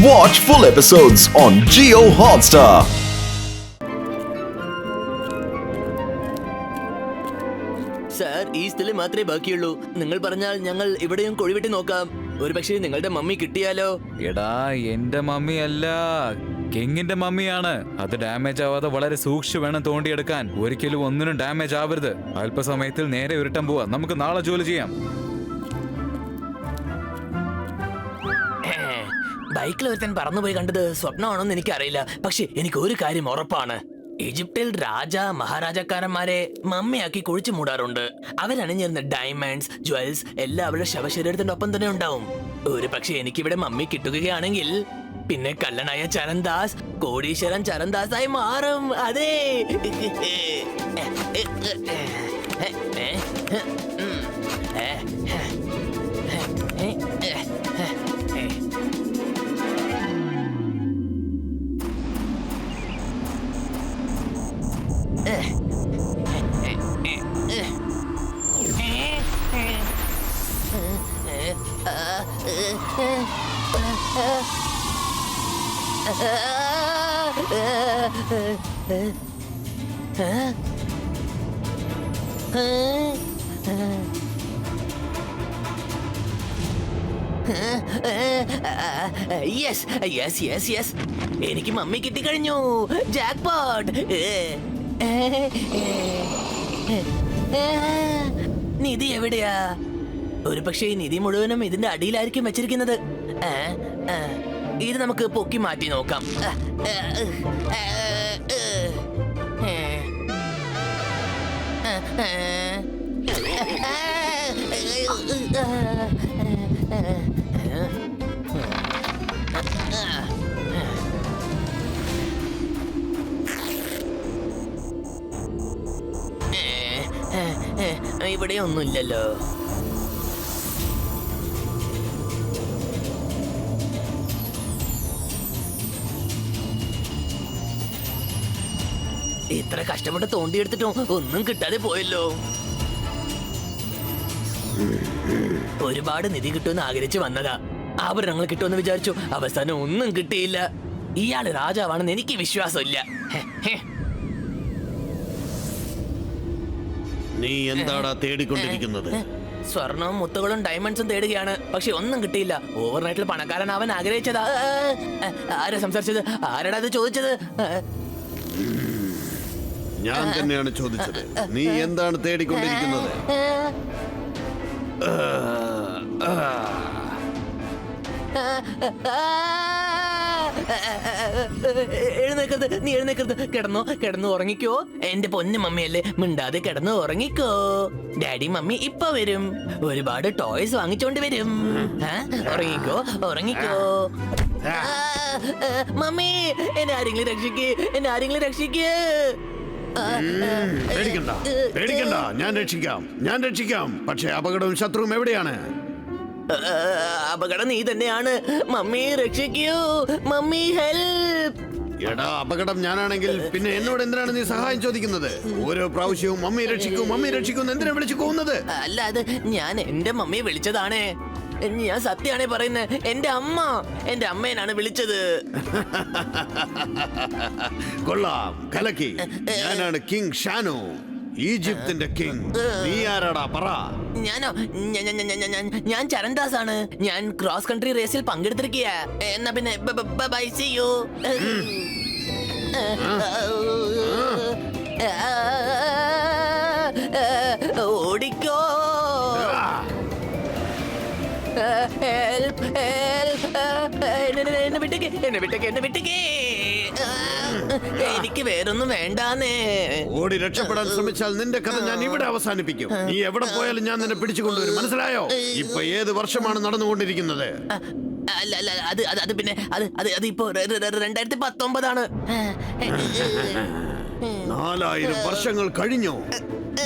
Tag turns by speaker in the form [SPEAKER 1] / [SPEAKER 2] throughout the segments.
[SPEAKER 1] Watch full episodes on Geo Hotstar.
[SPEAKER 2] Sir ഈ സ്ഥലം മാത്രമേ ബാക്കിയുള്ളൂ. നിങ്ങൾ പറഞ്ഞാൽ ഞങ്ങൾ ഇവിടെയും കുഴിവെട്ടി നോക്കാം. ഒരു പക്ഷേ നിങ്ങളുടെ മമ്മി കിട്ടിയാലോ?
[SPEAKER 3] എടാ എന്റെ മമ്മി അല്ല. കിങ്ങിന്റെ മമ്മിയാണ്. അത് ഡാമേജ് ആവാതെ വളരെ സൂക്ഷിച്ചു വേണം തോണ്ടിയെടുക്കാൻ. ഒരിക്കലും ഒന്നിനും ഡാമേജ് ആവരുത്. അല്പസമയത്തിൽ നേരെ ഉരുട്ടം പോവാ. നമുക്ക് നാളെ ജോലി ചെയ്യാം.
[SPEAKER 2] ബൈക്കിൽ ഒരുത്തൻ പറന്നുപോയി കണ്ടത് സ്വപ്നമാണോന്ന് എനിക്കറിയില്ല. പക്ഷെ എനിക്ക് ഒരു കാര്യം ഉറപ്പാണ്. ഈജിപ്തിൽ രാജ മഹാരാജാക്കാരന്മാരെ മമ്മയാക്കി കുഴിച്ചു മൂടാറുണ്ട്. അവരണിഞ്ഞിരുന്ന ഡയമണ്ട്സ് ജ്വൽസ് എല്ലാം അവരുടെ ശവശരീരത്തിന്റെ ഒപ്പം തന്നെ ഉണ്ടാവും. ഒരു പക്ഷെ എനിക്കിവിടെ മമ്മി കിട്ടുകയാണെങ്കിൽ പിന്നെ കല്ലനായ ചരൺദാസ് കോടീശ്വരൻ ചരൺദാസായി മാറും. അതെ. യെസ് യെസ് യെസ് യെസ് എനിക്ക് മമ്മി കിട്ടിക്കഴിഞ്ഞു ജാക്ക് പോട്ട് നിധി എവിടെയാ ഒരു പക്ഷേ നിധി മുഴുവനും ഇതിന്റെ അടിയിലായിരിക്കും വെച്ചിരിക്കുന്നത് ഇത് നമുക്ക് പൊക്കി മാറ്റി നോക്കാം. ഇവിടെ ഒന്നുമില്ലല്ലോ ഇത്ര കഷ്ടപ്പെട്ട് തോണ്ടിയെടുത്തിട്ടും ഒന്നും കിട്ടാതെ പോയല്ലോ. ഒരുപാട് നിധി കിട്ടുമെന്ന് ആഗ്രഹിച്ചു വന്നതാ. ആഭരണങ്ങൾ കിട്ടുമെന്ന് വിചാരിച്ചു. അവസാനം ഒന്നും കിട്ടിയില്ല. ഇയാൾ രാജാവാണെന്ന് എനിക്ക് വിശ്വാസമില്ല.
[SPEAKER 4] നീ എന്താടാ തേടിക്കൊണ്ടിരിക്കുന്നത്?
[SPEAKER 2] സ്വർണവും മുത്തുകളും ഡയമണ്ട്സും തേടുകയാണ്. പക്ഷെ ഒന്നും കിട്ടിയില്ല. ഓവർനൈറ്റിൽ നൈറ്റിൽ ആഗ്രഹിച്ചതാ. ആ, ആ, ആരാ സംസാരിച്ചത്? ആരാടാ അത് ചോദിച്ചത്?
[SPEAKER 4] ഞാൻ തന്നെയാണ് ചോദിച്ചത്. നീ എന്താണ് തേടിക്കൊണ്ടിരിക്കുന്നത്?
[SPEAKER 2] എഴുന്നേക്കരുത് നീ എഴുന്നേക്കരുത്. കിടന്നോ കിടന്നു ഉറങ്ങിക്കോ. എന്റെ പൊന്നു മമ്മിയല്ലേ മിണ്ടാതെ കിടന്നു ഉറങ്ങിക്കോ. ഡാഡി മമ്മി ഇപ്പൊ വരും. ഒരുപാട് ടോയ്സ് വാങ്ങിച്ചോണ്ട് വരും. ഉറങ്ങിക്കോ ഉറങ്ങിക്കോ. മമ്മി എന്നെ ആരെങ്കിലും രക്ഷിക്ക് എന്നെ ആരെങ്കിലും രക്ഷിക്ക്.
[SPEAKER 4] പേടിക്കണ്ട പേടിക്കണ്ട. ഞാൻ രക്ഷിക്കാം ഞാൻ രക്ഷിക്കാം. പക്ഷേ അപകടവും ശത്രുവും എവിടെയാണ്?
[SPEAKER 2] അപകടം നീ തന്നെയാണ്. മമ്മി രക്ഷിക്കൂ. Mummy help.
[SPEAKER 4] എടാ അപകടം ഞാനാണെങ്കിൽ പിന്നെ എന്നോട് എന്തിനാണ് നീ സഹായം ചോദിക്കുന്നത്? ഓരോ പ്രാവശ്യവും മമ്മി രക്ഷിക്കും മമ്മി രക്ഷിക്കും എന്തിനാ വിളിച്ചു പോകുന്നത്
[SPEAKER 2] അല്ല അത് ഞാൻ എന്റെ മമ്മിയെ വിളിച്ചതാണേ. ഞാൻ സത്യാണേ പറയുന്നത് എന്റെ അമ്മ എന്റെ അമ്മേനാണ് വിളിച്ചത്.
[SPEAKER 4] കൊള്ളാം. കലക്കി. ഞാനാണ് കിങ് ഷാനു. ഈജിപ്തിന്റെ കിങ്. നീ ആരാടാ? പറ.
[SPEAKER 2] ഞാനോ? ഞാൻ- ചരൺദാസ് ആണ് ഞാൻ ക്രോസ് കൺട്രി റേസിൽ പങ്കെടുത്തിരിക്കുക എന്നാ പിന്നെ ബൈ സി യു. ഓടിക്കോ എന്നെ വിട്ടേക്ക് എന്നെ വിട്ടേക്ക്. എനിക്ക് വേറൊന്നും വേണ്ടാന്നേ.
[SPEAKER 4] ഓടി രക്ഷപ്പെടാൻ ശ്രമിച്ചാൽ നിന്റെ കഥ ഞാൻ ഇവിടെ അവസാനിപ്പിക്കും. നീ എവിടെ പോയാലും ഞാൻ നിന്നെ പിടിച്ചു കൊണ്ടുവരും. മനസ്സിലായോ? ഇപ്പൊ ഏത് വർഷമാണ് നടന്നുകൊണ്ടിരിക്കുന്നത്?
[SPEAKER 2] അല്ല അല്ല അത് അത് അത് പിന്നെ അത് അത് അത് ഇപ്പോ രണ്ടായിരത്തി പത്തൊമ്പതാണ്.
[SPEAKER 4] നാലായിരം വർഷങ്ങൾ കഴിഞ്ഞു.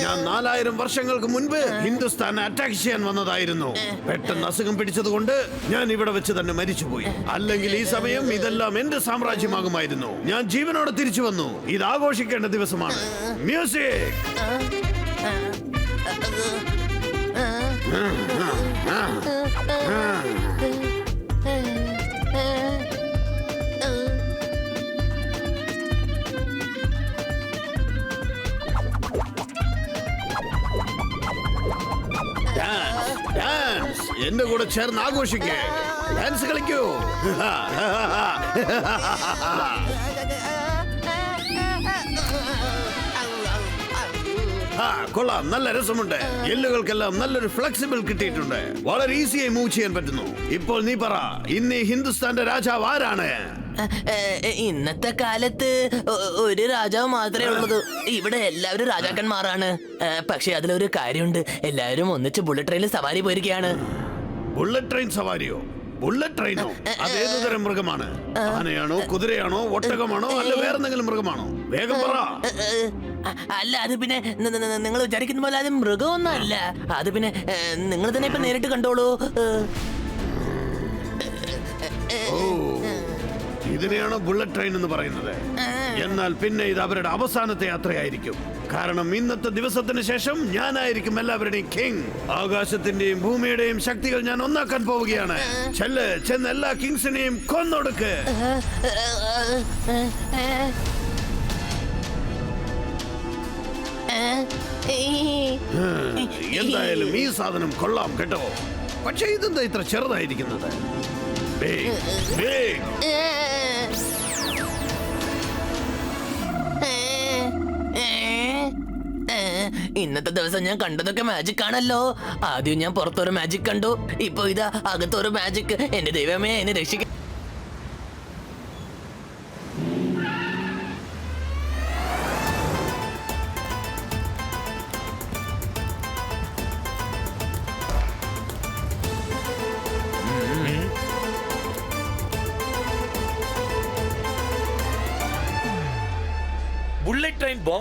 [SPEAKER 4] ഞാൻ നാലായിരം വർഷങ്ങൾക്ക് മുൻപ് ഹിന്ദുസ്ഥാനെ അറ്റാക്ക് ചെയ്യാൻ വന്നതായിരുന്നു. പെട്ടെന്ന് അസുഖം പിടിച്ചതുകൊണ്ട് ഞാൻ ഇവിടെ വെച്ച് തന്നെ മരിച്ചുപോയി. അല്ലെങ്കിൽ ഈ സമയം ഇതെല്ലാം എന്റെ സാമ്രാജ്യമാകുമായിരുന്നു. ഞാൻ ജീവനോടെ തിരിച്ചു വന്നു. ഇത് ആഘോഷിക്കേണ്ട ദിവസമാണ്. മ്യൂസിക് എന്റെ കൂടെ ചേർന്ന് ആഘോഷിക്കേ. ഡാൻസ് കളിക്കൂ. ആ, കൊള്ളാം. നല്ല രസമുണ്ട്. എല്ലുകൾക്കെല്ലാം നല്ലൊരു ഫ്ലെക്സിബിൾ കിട്ടിയിട്ടുണ്ട്. വളരെ ഈസിയായി മൂവ് ചെയ്യാൻ പറ്റുന്നു. ഇപ്പോൾ നീ പറ ഇന്ന് ഹിന്ദുസ്ഥാന്റെ രാജാവ് ആരാണ്?
[SPEAKER 2] ഇന്നത്തെ കാലത്ത് ഒരു രാജാവ് മാത്രമേ ഉള്ളൂ. ഇവിടെ എല്ലാവരും രാജാക്കന്മാരാണ്. പക്ഷെ അതിലൊരു കാര്യമുണ്ട്. എല്ലാവരും ഒന്നിച്ച് ബുള്ളറ്റ് ട്രെയിനിൽ സവാരി പോയിരിക്കുകയാണ്.
[SPEAKER 4] ബുള്ളറ്റ് ട്രെയിൻ സവാരിയോ? ബുള്ളറ്റ് ട്രെയിനോ അത് ഏതു തരം മൃഗമാണ്? ആനയാണോ കുതിരയാണോ ഒട്ടകമാണോ അല്ല വേറെന്തെങ്കിലും മൃഗമാണോ? വേഗം പറ.
[SPEAKER 2] അല്ല അത് പിന്നെ നിങ്ങൾ വിചാരിക്കുന്ന പോലെ അത് മൃഗമൊന്നും അല്ല അത് പിന്നെ നിങ്ങൾ തന്നെ ഇപ്പൊ നേരിട്ട് കണ്ടോളൂ.
[SPEAKER 4] ഇതിനെയാണോ ബുള്ളറ്റ് ട്രെയിൻ എന്ന് പറയുന്നത്? എന്നാൽ പിന്നെ ഇത് അവരുടെ അവസാനത്തെ യാത്രയായിരിക്കും. കാരണം ഇന്നത്തെ ദിവസത്തിന് ശേഷം ഞാനായിരിക്കും എല്ലാവരുടെയും കിങ് ആകാശത്തിന്റെയും ഭൂമിയുടെയും ശക്തികൾ ഞാൻ ഒന്നാക്കാൻ പോവുകയാണ്. ചെല്ല് ചെന്ന് എല്ലാ കിങ്സിനെയും കൊന്നൊടുക്ക്. എന്തായാലും ഈ സാധനം കൊള്ളാം കേട്ടോ. പക്ഷെ ഇതെന്താ ഇത്ര ചെറുതായിരിക്കുന്നത്? Big, big.
[SPEAKER 2] ഇന്നത്തെ ദിവസം ഞാൻ കണ്ടതൊക്കെ മാജിക് ആണല്ലോ. ആദ്യം ഞാൻ പുറത്തൊരു മാജിക് കണ്ടു. ഇപ്പൊ ഇതാ അകത്തൊരു മാജിക് എന്റെ ദൈവമേ എന്നെ രക്ഷിക്ക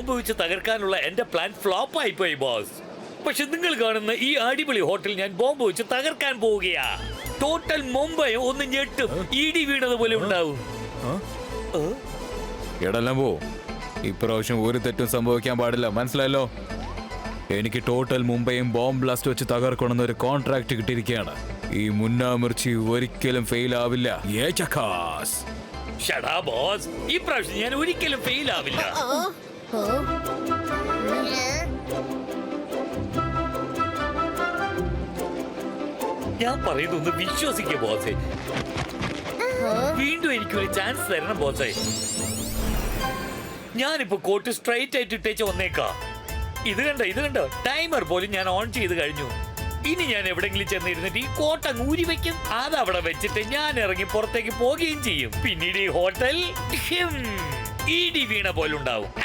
[SPEAKER 5] ബോംബ് വെച്ച് തകർക്കാനുള്ള എന്റെ പ്ലാൻ ഫ്ലോപ്പ് ആയിപ്പോയി ബോസ് പക്ഷെ നിങ്ങൾ കാണുന്ന ഈ അടിപൊളി ഹോട്ടൽ ഞാൻ ബോംബ് വെച്ച് തകർക്കാൻ പോവുകയാ. ടോട്ടൽ മുംബൈ ഒന്ന് ഞെട്ടും. ഇടി വീണത് പോലെ ഉണ്ടാവും.
[SPEAKER 3] എടെല്ലാം പോ. ഇപ്രാവശ്യം ഒരു തെറ്റും സംഭവിക്കാൻ പാടില്ല. മനസ്സിലായല്ലോ? എനിക്ക് ടോട്ടൽ മുംബൈയും ബോംബ് ബ്ലാസ്റ്റ് വെച്ച് തകർക്കണമെന്ന് ഒരു കോൺട്രാക്ട് കിട്ടിയിരിക്കുകയാണ്. ഈ മുന്നാമിർച്ചി ഒരിക്കലും ഫെയിൽ ആവില്ല. ഏ ചക്കാസ്.
[SPEAKER 5] ഷടാ ബോസ് ഈ പ്രാവശ്യം ഞാൻ ഒരിക്കലും ഫെയിൽ ആവില്ല. ഞാൻ പറയുന്നൊന്ന് വിശ്വസിക്കുക ബോസേ. വീണ്ടും എനിക്കൊരു ചാൻസ് തരണം ബോസേ. ഞാനിപ്പോ കോട്ട് സ്ട്രൈറ്റ് ആയിട്ട് ഇട്ടേച്ച് വന്നേക്കാ. ഇത് കണ്ടോ ഇത് കണ്ടോ? ടൈമർ പോലും ഞാൻ ഓൺ ചെയ്ത് കഴിഞ്ഞു. ഇനി ഞാൻ എവിടെങ്കിലും ചെന്നിരുന്നിട്ട് ഈ കോട്ട ഊരി വെക്കും. അത് അവിടെ വെച്ചിട്ട് ഞാൻ ഇറങ്ങി പുറത്തേക്ക് പോവുകയും ചെയ്യും. പിന്നീട് ഈ ഹോട്ടൽ ഇടി വീണ പോലുണ്ടാവും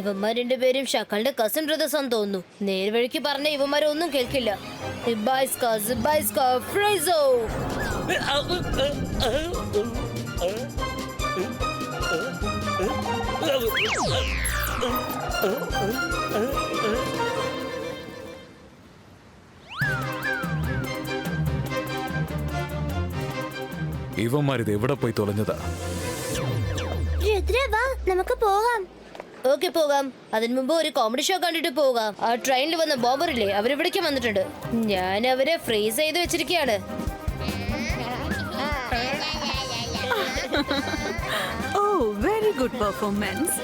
[SPEAKER 6] ഇവന്മാർ രണ്ടുപേരും ഷക്കളുടെ കസിൻ ബ്രദേഴ്സാന്ന് തോന്നുന്നു. നേർവഴിക്ക് പറഞ്ഞ ഇവന്മാരൊന്നും കേൾക്കില്ല. ഇബായ്സ്ക, സിബായ്സ്ക, ഫ്രൈസോ.
[SPEAKER 3] ഇവന്മാരിത് എവിടെ പോയി
[SPEAKER 6] രുദ്ര, വാ, നമുക്ക് പോകാം. ഓക്കെ പോകാം. അതിനു മുമ്പ് ഒരു കോമഡി ഷോ കണ്ടിട്ട് പോകാം. ആ ട്രെയിനിൽ വന്ന ബോബറില്ലേ അവരിവിടേക്ക് വന്നിട്ടുണ്ട്. ഞാൻ അവരെ ഫ്രീസ് ചെയ്ത് വെച്ചിരിക്കുകയാണ്
[SPEAKER 7] ഓ വെരി ഗുഡ് പെർഫോമൻസ്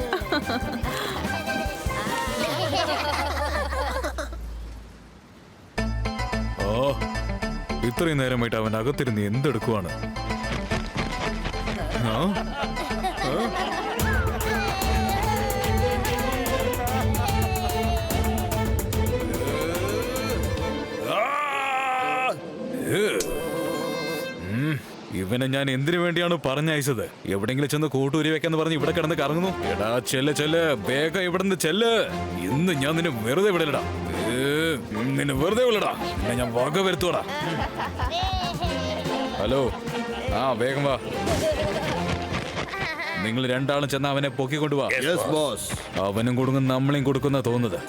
[SPEAKER 3] ഓ ഇത്രയും നേരമായിട്ട് അവൻ അകത്തിരുന്ന് എന്തെടുക്കുവാണ്? ആ? ഇവനെ ഞാൻ എന്തിനു വേണ്ടിയാണ് പറഞ്ഞയച്ചത്? എവിടെങ്കിലും ചെന്ന് കൂട്ടൂരി വെക്കാന്ന് പറഞ്ഞ് ഇവിടെ കിടന്ന് കറങ്ങുന്നു? എടാ ചെല്ല് ചെല്ല്. വേഗം ഇവിടുന്ന് ചെല്ല്. ഇന്ന് ഞാൻ നിന്നെ വെറുതെ വിടലടാ. നിന്നെ വെറുതെ വിടടാ നിന്നെ ഞാൻ വക വരുത്തോടാ ഹലോ. ആ വേഗം വാ. നിങ്ങൾ രണ്ടാളും ചെന്ന് അവനെ പൊക്കിക്കൊണ്ടുവാ
[SPEAKER 4] യെസ് ബോസ്
[SPEAKER 3] അവനും കൊടുങ്ങും നമ്മളെയും കൊടുക്കുന്ന തോന്നുന്നത്.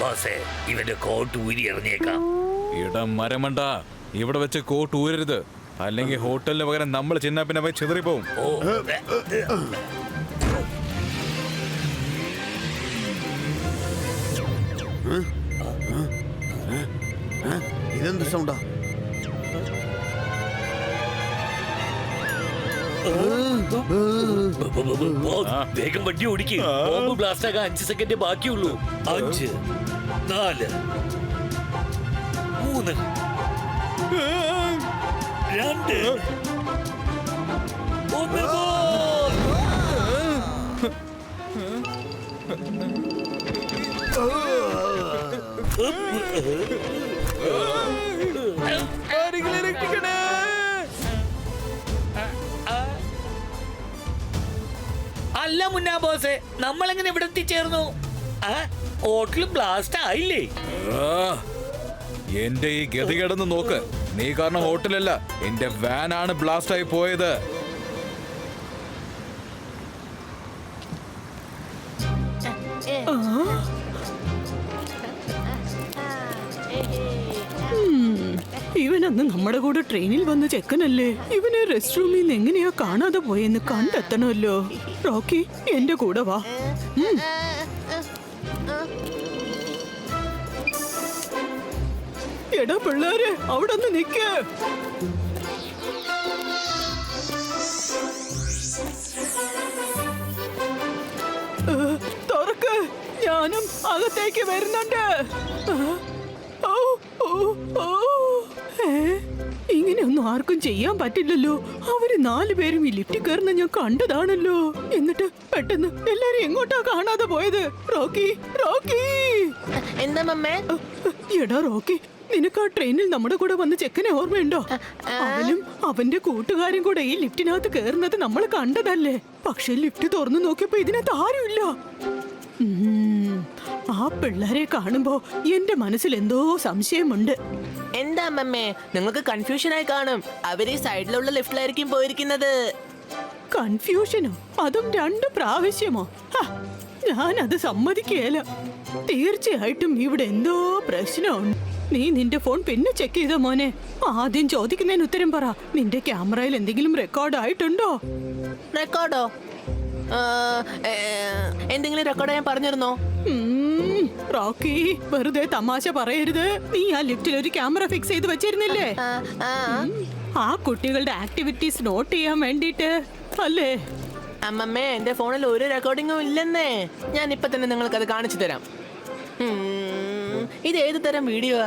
[SPEAKER 5] ബോസേ ഇവന്റെ കോട്ട് ഊരി ഇറങ്ങിയേക്കാം
[SPEAKER 3] ഇടം മരമണ്ട ഇവിടെ വെച്ച് കോട്ട് ഊരരുത്. അല്ലെങ്കിൽ ഹോട്ടലിന് പകരം നമ്മൾ ചിന്നാപ്പിനെ പോയി ചിതറിപ്പോവും.
[SPEAKER 5] ഓ
[SPEAKER 4] ഇതെന്ത് സൗണ്ടാ
[SPEAKER 5] വേഗം വണ്ടി ഓടിക്ക്. ബോംബ് ബ്ലാസ്റ്റ് ആകാൻ അഞ്ച് സെക്കൻഡ് ബാക്കിയുള്ളൂ അഞ്ച് നാല് മൂന്ന് രണ്ട് ഒന്ന് അല്ല മുന്നാ ബോസേ നമ്മളെങ്ങനെ ഇവിടെ എത്തിച്ചേർന്നു? ഹോട്ടൽ ബ്ലാസ്റ്റ് ആയില്ലേ?
[SPEAKER 3] എന്റെ ഈ ഗതികേടൊന്ന് നോക്ക്. നീ കാരണം ഹോട്ടലല്ല എന്റെ വാനാണ് ബ്ലാസ്റ്റ് ആയി പോയത്.
[SPEAKER 7] ഇവനന്ന് നമ്മുടെ കൂടെ ട്രെയിനിൽ വന്ന ചെക്കനല്ലേ? ഇവനെ റെസ്റ്റ് റൂമിൽ നിന്ന് എങ്ങനെയാ കാണാതെ പോയെന്ന് കണ്ടെത്തണമല്ലോ. റോക്കി എന്റെ കൂടെ വാ. എടാ പിള്ളേരെ അവിടെ ഒന്ന് നിക്ക തുറക്ക്. ഞാനും അകത്തേക്ക് വരുന്നുണ്ട്. ഓ, ഓ, ഓ. ആർക്കും ചെയ്യാൻ പറ്റില്ലല്ലോ. അവർ നാലുപേരും ഈ ലിഫ്റ്റ് കയറുന്ന ഞാൻ കണ്ടതാണല്ലോ. എന്നിട്ട് പെട്ടെന്ന് എല്ലാരും എങ്ങോട്ടാ കാണാതെ പോയത്? Rocky Rocky!
[SPEAKER 2] എന്താ മമ്മേ?
[SPEAKER 7] എടാ റോക്കി നിനക്ക് ആ ട്രെയിനിൽ നമ്മുടെ കൂടെ വന്ന ചെക്കനെ ഓർമ്മയുണ്ടോ? അവനും അവന്റെ കൂട്ടുകാരും കൂടെ ഈ ലിഫ്റ്റിനകത്ത് കയറുന്നത് നമ്മൾ കണ്ടതല്ലേ? പക്ഷെ ലിഫ്റ്റ് തുറന്നു നോക്കിയപ്പോ ഇതിനകത്ത് ആരുമില്ല. ആ പിള്ളേരെ കാണുമ്പോ എന്റെ മനസ്സിൽ എന്തോ സംശയമുണ്ട്.
[SPEAKER 2] എന്താ മമ്മേ നിങ്ങൾക്ക് കൺഫ്യൂഷൻ ആയി കാണും. അവർ സൈഡിലുള്ള ലിഫ്റ്റിലായിരിക്കും പോയിരിക്കുന്നത്.
[SPEAKER 7] കൺഫ്യൂഷനോ അതും രണ്ടു പ്രാവശ്യമോ? ഞാൻ അത് സമ്മതിക്കേല. തീർച്ചയായിട്ടും ഇവിടെ എന്തോ പ്രശ്നമുണ്ട്. നീ നിന്റെ ഫോൺ പിന്നെ ചെക്ക് ചെയ്ത മോനെ? ആദ്യം ചോദിക്കുന്നതിന് ഉത്തരം പറ. നിന്റെ ക്യാമറയിൽ എന്തെങ്കിലും റെക്കോർഡ് ആയിട്ടുണ്ടോ?
[SPEAKER 2] റെക്കോർഡോ എന്തെങ്കിലും റെക്കോർഡ് ഞാൻ പറഞ്ഞിരുന്നോ?
[SPEAKER 7] റോക്കി വെറുതെ തമാശ പറയരുത്. നീ ആ ലിഫ്റ്റിൽ ഒരു ക്യാമറ ഫിക്സ് ചെയ്ത് വെച്ചിരുന്നില്ലേ?
[SPEAKER 2] ആ,
[SPEAKER 7] കുട്ടികളുടെ ആക്ടിവിറ്റീസ് നോട്ട് ചെയ്യാൻ വേണ്ടിട്ട് അല്ലേ?
[SPEAKER 2] അമ്മമ്മേ എന്റെ ഫോണിൽ ഒരു റെക്കോർഡിങ്ങും ഇല്ലെന്നേ. ഞാൻ ഇപ്പൊ തന്നെ നിങ്ങൾക്ക് അത് കാണിച്ചു തരാം. ഇത് ഏത് തരം വീഡിയോ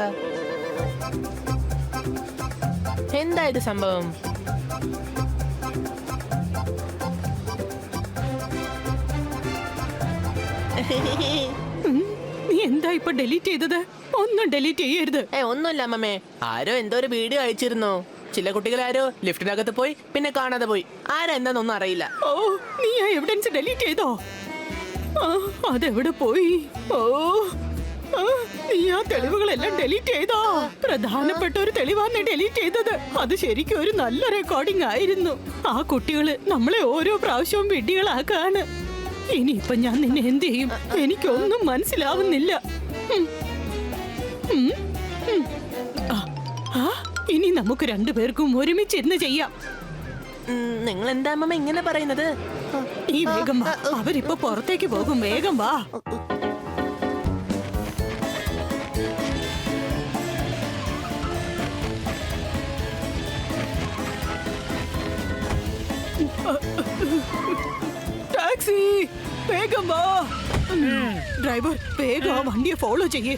[SPEAKER 2] എന്താ ഇത് സംഭവം?
[SPEAKER 7] നീ എന്താ ഇപ്പൊ ഡെലീറ്റ് ചെയ്തത്? ഒന്നും ഡെലീറ്റ് ചെയ്യരുത്.
[SPEAKER 2] ഏ ഒന്നുമില്ല അമ്മമ്മേ. ആരോ എന്തോ ഒരു വീഡിയോ അയച്ചിരുന്നു. ചില കുട്ടികൾ ആരോ ലിഫ്റ്റിനകത്ത് പോയി പിന്നെ കാണാതെ പോയി. ആരാ എന്താന്നൊന്നും അറിയില്ല.
[SPEAKER 7] ഓ നീ ആ എവിഡൻസ് ഡെലീറ്റ് ചെയ്തോ? ആ, അതെവിടെ പോയി? ഓ ആ, നീ ആ തെളിവുകളെല്ലാം ഡെലീറ്റ് ചെയ്തോ? പ്രധാനപ്പെട്ട ഒരു തെളിവാണ് ഡിലീറ്റ് ഡെലീറ്റ് ചെയ്തത്. അത് ശരിക്കും ഒരു നല്ല റെക്കോർഡിംഗ് ആയിരുന്നു. ആ കുട്ടികൾ നമ്മളെ ഓരോ പ്രാവശ്യവും വിഡ്ഢികളാക്കാണ്. ഇനിയിപ്പൊ ഞാൻ നിന്നെ എന്ത് ചെയ്യും? എനിക്കൊന്നും മനസ്സിലാവുന്നില്ല. ഇനി നമുക്ക് രണ്ടുപേർക്കും ഒരുമിച്ചിരുന്ന് ചെയ്യാം.
[SPEAKER 2] നിങ്ങൾ എന്താ അമ്മ ഇങ്ങനെ പറയുന്നത്?
[SPEAKER 7] ഈ വേഗം വാ. അവരിപ്പോ പുറത്തേക്ക് പോകും. വേഗം വാ. ടാക്സി വേഗം വാ. ഡ്രൈവർ വേഗം ആ വണ്ടിയെ ഫോളോ ചെയ്യേ.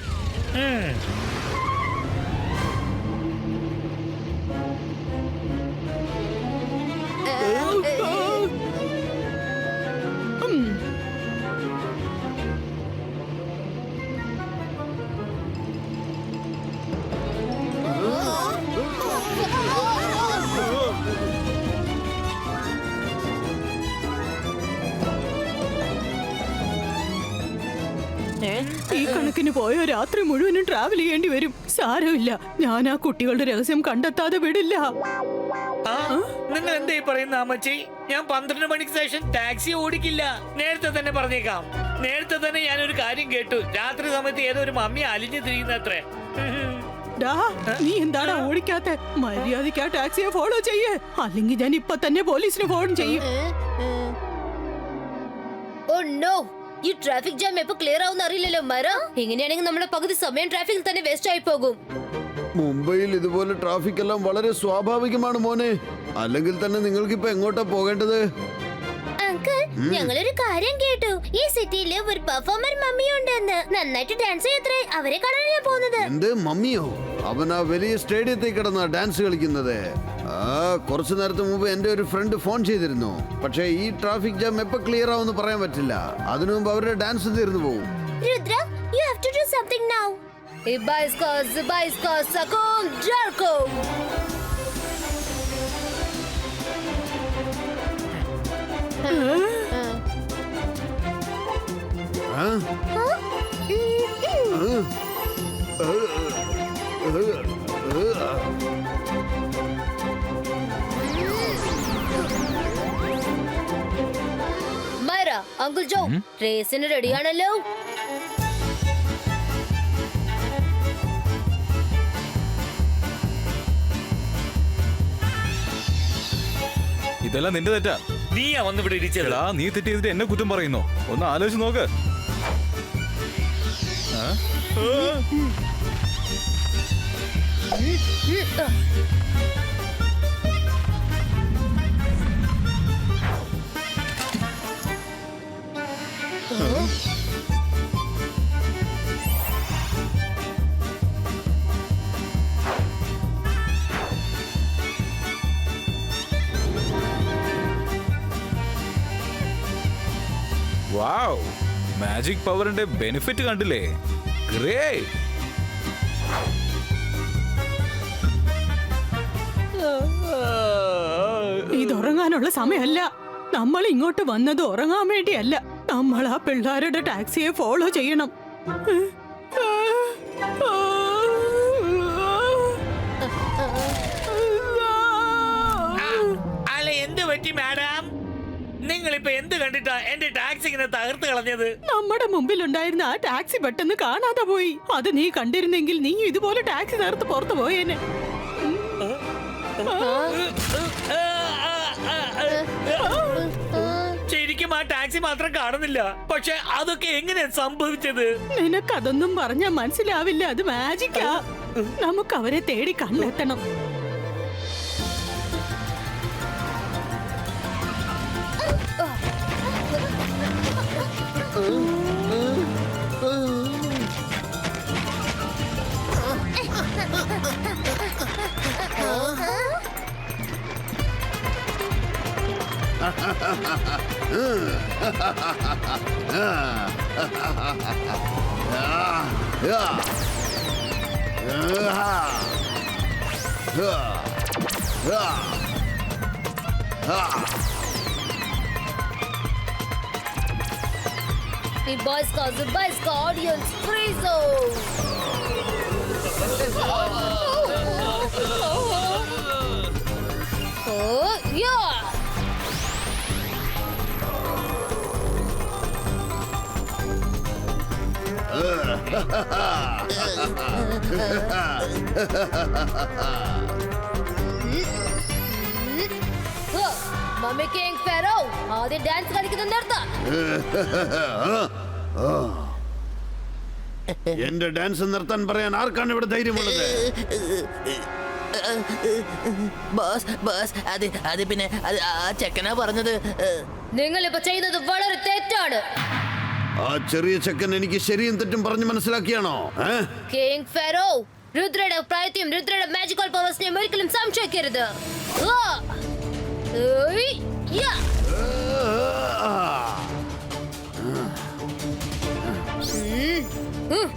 [SPEAKER 7] ഈ കണക്കിന് പോയ രാത്രി മുഴുവനും ട്രാവൽ ചെയ്യേണ്ടി വരും. സാരമില്ല. ഞാൻ ആ കുട്ടികളുടെ രഹസ്യം കണ്ടെത്താതെ വിടില്ല.
[SPEAKER 5] നിങ്ങൾ എന്താ ഈ പറയുന്ന അമ്മച്ചി? ഞാൻ പന്ത്രണ്ട് മണിക്ക് ശേഷം ടാക്സി ഓടിക്കില്ല. നേരത്തെ തന്നെ പറഞ്ഞേക്കാം. നേരത്തെ തന്നെ ഞാൻ ഒരു കാര്യം കേട്ടു. രാത്രി സമയത്ത് ഏതോ ഒരു മമ്മി അലിഞ്ഞു തിരിയുന്ന അത്രേ
[SPEAKER 7] ഡാ നീ എന്താണ് ഓടിക്കാത്ത? മര്യാദയ്ക്ക് ആ ടാക്സിയെ ഫോളോ ചെയ്യേ. അല്ലെങ്കിൽ ഞാൻ ഇപ്പൊ തന്നെ പോലീസിന് ഫോൺ ചെയ്യും.
[SPEAKER 6] ഓ നോ ഈ ട്രാഫിക് ജാം എപ്പോ ക്ലിയർ ആവുന്ന അറിയില്ലല്ലോ മര. ഇങ്ങനെയാണെങ്കിൽ നമ്മുടെ പകുതി സമയം ട്രാഫിക്കിൽ തന്നെ വേസ്റ്റ് ആയി പോകും.
[SPEAKER 4] മുംബൈയിൽ ഇതുപോലെ ട്രാഫിക് എല്ലാം വളരെ സ്വാഭാവികമാണ് മോനെ. അല്ലെങ്കിൽ തന്നെ നിങ്ങൾക്ക് ഇപ്പൊ എങ്ങോട്ടാ പോകേണ്ടത്?
[SPEAKER 6] അങ്കിൾ ഞങ്ങളൊരു കാര്യം കേട്ടു. ഈ സിറ്റിയിൽ ഒരു പെർഫോമർ മമ്മി ഉണ്ടെന്ന് നന്നായിട്ട് ഡാൻസ് ചെയ്യത്രേ അവരെ കാണാൻ ഞാൻ പോകുന്നത്.
[SPEAKER 4] എന്ത് മമ്മിയോ? അവൻ ആ വലിയ സ്റ്റേഡിയത്തിൽ കിടന്ന ഡാൻസ് കളിക്കുന്നത്. കുറച്ചു നേരത്തെ മുമ്പ് എന്റെ ഒരു ഫ്രണ്ട് ഫോൺ ചെയ്തിരുന്നു. പക്ഷേ ഈ ട്രാഫിക് ജാം എപ്പോ ക്ലിയർ ആവുമെന്ന് പറയാൻ പറ്റില്ല. അതിനു മുമ്പ് അവരുടെ ഡാൻസ് തീർന്നു പോകും
[SPEAKER 6] Rudra you have to do something now ഇബൈസ്കോ സിബൈസ്കോ സകോം ജാർക്കോ
[SPEAKER 4] ആ?
[SPEAKER 6] അങ്കിൾ ജോ റേസിന് റെഡിയാണല്ലോ.
[SPEAKER 3] ഇതെല്ലാം നിന്റെ തെറ്റാ.
[SPEAKER 5] നീയാ വന്ന് ഇവിടെ ഇടിച്ചത്.
[SPEAKER 3] എടാ നീ തെറ്റ് ചെയ്തിട്ട് എന്നെ കുറ്റം പറയുന്നു? ഒന്ന് ആലോചിച്ച് നോക്ക്. ആ? മാജിക് പവറിന്റെ ബെനിഫിറ്റ് കണ്ടില്ലേ? ഗ്രേ
[SPEAKER 7] ഇത് ഉറങ്ങാനുള്ള സമയമല്ല. നമ്മൾ ഇങ്ങോട്ട് വന്നത് ഉറങ്ങാൻ വേണ്ടിയല്ല. നമ്മൾ ആ പിള്ളേരുടെ ടാക്സിയെ ഫോളോ ചെയ്യണം.
[SPEAKER 5] അല്ല എന്ത് പറ്റി മാഡം? നിങ്ങൾ ഇപ്പൊ എന്ത് കണ്ടിട്ടാ എന്റെ ടാക്സി ഇങ്ങനെ തകർത്ത് കളഞ്ഞത്?
[SPEAKER 7] നമ്മുടെ മുമ്പിലുണ്ടായിരുന്ന ആ ടാക്സി പെട്ടെന്ന് കാണാതെ പോയി. അത് നീ കണ്ടിരുന്നെങ്കിൽ നീ ഇതുപോലെ ടാക്സി നേർത്ത് പുറത്തു പോയേനെ.
[SPEAKER 5] ടാക്സി മാത്രം കാണുന്നില്ല പക്ഷെ അതൊക്കെ എങ്ങനെയാ സംഭവിച്ചത്
[SPEAKER 7] നിനക്കതൊന്നും പറഞ്ഞാ മനസ്സിലാവില്ല അത് മാജിക്കാ നമുക്ക് അവരെ തേടി കണ്ടെത്തണം
[SPEAKER 6] ഇബൈസ്കോ Boys got the boys call audience freeze. മമ്മി കിങ് ഫെറോ ആദ്യം ഡാൻസ് കളിക്കുന്നത് നിർത്താം
[SPEAKER 4] എന്റെ ഡാൻസ് നിർത്താൻ പറയാൻ ആർക്കാണ് ഇവിടെ ധൈര്യമുള്ളത്?
[SPEAKER 2] ബോസ് ബോസ് അത് അത് പിന്നെ അത് ആ ചെക്കനാ പറഞ്ഞത്.
[SPEAKER 6] നിങ്ങൾ ഇപ്പൊ ചെയ്തത് വളരെ തെറ്റാണ്.
[SPEAKER 4] ആ ചെറിയ ചെക്കൻ എനിക്ക് ശരിയും തെറ്റും പറഞ്ഞു മനസ്സിലാക്കിയാണോ?
[SPEAKER 6] കിങ് ഫെറോ രുദ്രയുടെ പ്രായത്തെയും രുദ്രയുടെ മാജിക്കൽ പവേഴ്സിനെയും ഒരിക്കലും സംശയിക്കരുത്! ഉം.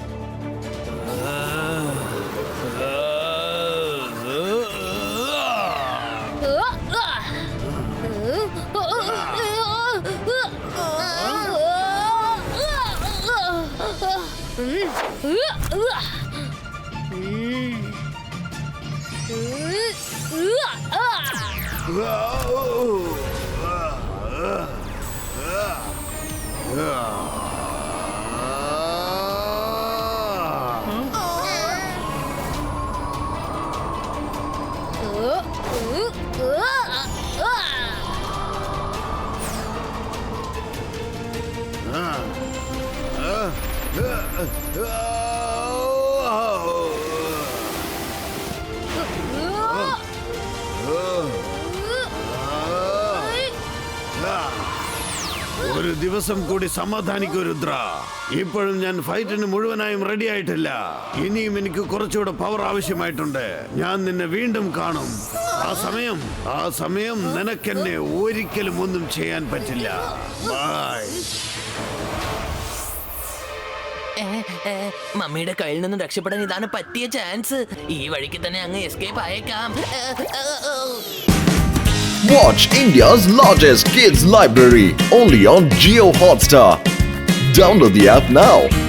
[SPEAKER 6] 음, 으, 으아, 음, 으, 으아, 으아. 으아, 으아, 으아, 으아, 으아.
[SPEAKER 4] ഒരു ദിവസം കൂടി സമാധാനിക്കൂ രുദ്ര ഇപ്പോഴും ഞാൻ ഫൈറ്റിന് മുഴുവനായും റെഡി ആയിട്ടില്ല ഇനിയും എനിക്ക് കുറച്ചുകൂടെ പവർ ആവശ്യമായിട്ടുണ്ട്. ഞാൻ നിന്നെ വീണ്ടും കാണും. ആ സമയം ആ സമയം നിനക്കെന്നെ ഒരിക്കലും ഒന്നും ചെയ്യാൻ പറ്റില്ല. ബൈ
[SPEAKER 2] മമ്മിയുടെ കയ്യിൽ നിന്ന് രക്ഷപ്പെടാൻ ഇതാണ് പറ്റിയ ചാൻസ് ഈ വഴിക്ക് തന്നെ അങ്ങ് എസ്കേപ്പ് ആയേക്കാം.
[SPEAKER 1] Watch India's largest kids library only on Geo Hotstar. Download the app now.